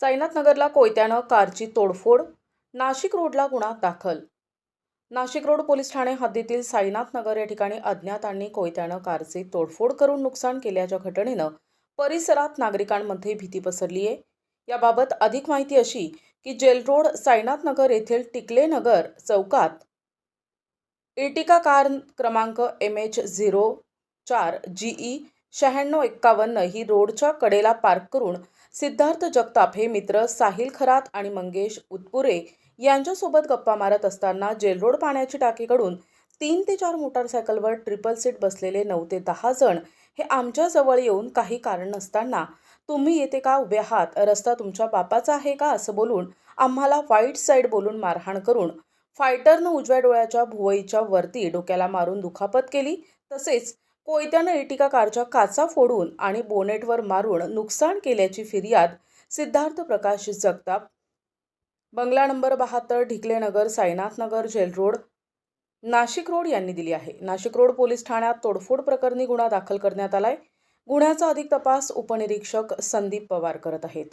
साईनाथ नगरला कोयत्यानं कारची तोडफोड नाशिक रोडला गुन्हा दाखल. नाशिक रोड पोलीस ठाणे हद्दीतील साईनाथ नगर या ठिकाणी अज्ञातांनी कोयत्यानं कारचे तोडफोड करून नुकसान केल्याच्या घटनेनं परिसरात नागरिकांमध्ये भीती पसरली आहे. याबाबत अधिक माहिती अशी की जेल रोड साईनाथ नगर येथील टिकले नगर चौकात इर्टिका कार क्रमांक एम एच झिरो चार जीई शहाण्णव एक्कावन्न ही रोडच्या कडेला पार्क करून सिद्धार्थ जगताप हे मित्र साहिल खरात आणि मंगेश उत्पुरे यांच्यासोबत गप्पा मारत असताना जेलरोड पाण्याची टाकीकडून तीन ते चार मोटारसायकलवर ट्रिपल सीट बसलेले नऊ ते दहा जण हे आमच्याजवळ येऊन काही कारण नसताना तुम्ही येते का उभे आहात? रस्ता तुमच्या बापाचा आहे का? असं बोलून आम्हाला वाईट साईड बोलून मारहाण करून फायटरनं उजव्या डोळ्याच्या भुवईच्या वरती डोक्याला मारून दुखापत केली. तसेच कोयत्यानं इटिका कारच्या काचा फोडून आणि बोनेटवर मारून नुकसान केल्याची फिर्याद सिद्धार्थ प्रकाश जगताप. बंगला नंबर बहात्तर Dhiklenagar Sainathnagar jail road Nashik road यांनी दिली आहे. नाशिक रोड पोलीस ठाण्यात तोडफोड प्रकरणी गुन्हा दाखल करण्यात आलाय. गुन्ह्याचा अधिक तपास उपनिरीक्षक संदीप पवार करत आहेत.